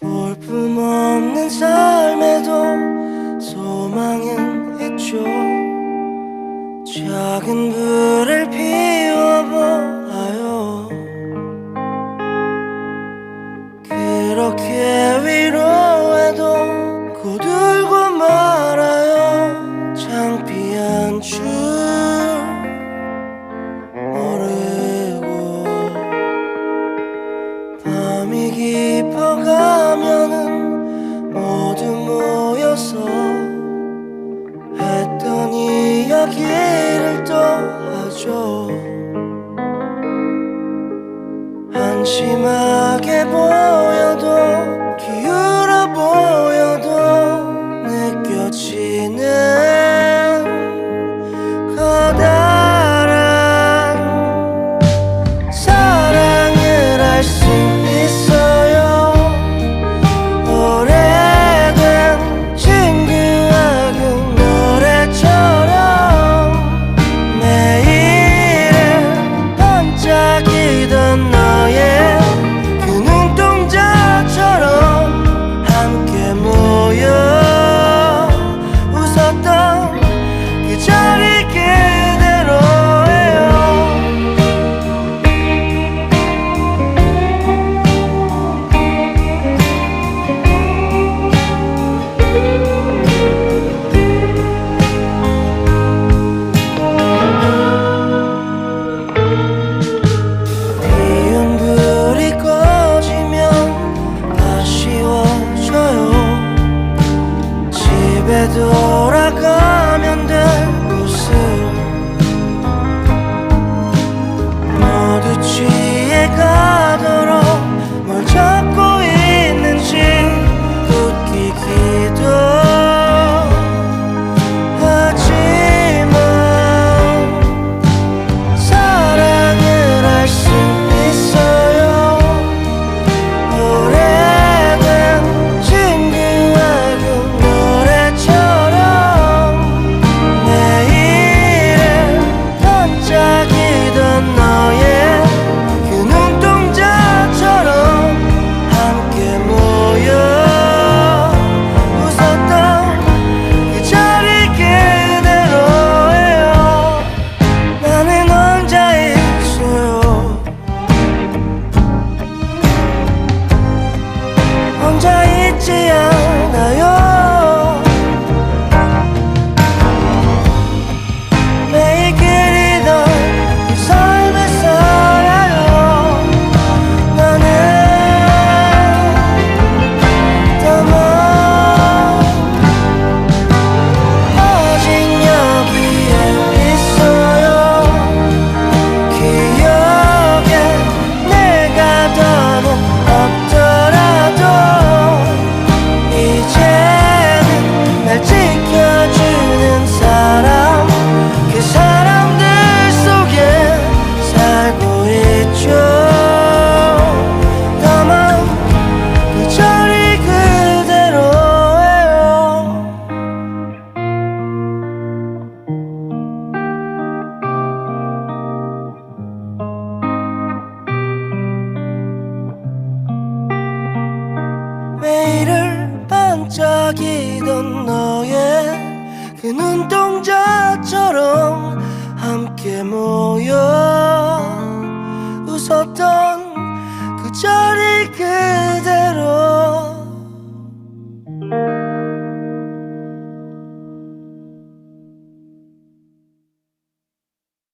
볼품없는 삶에도 소망은 있죠. 작은 불을 피워 심하게 보여 집에 돌아가면 돼. 매일을 반짝이던 너의 그 눈동자처럼 함께 모여 웃었던 그 자리 그대로.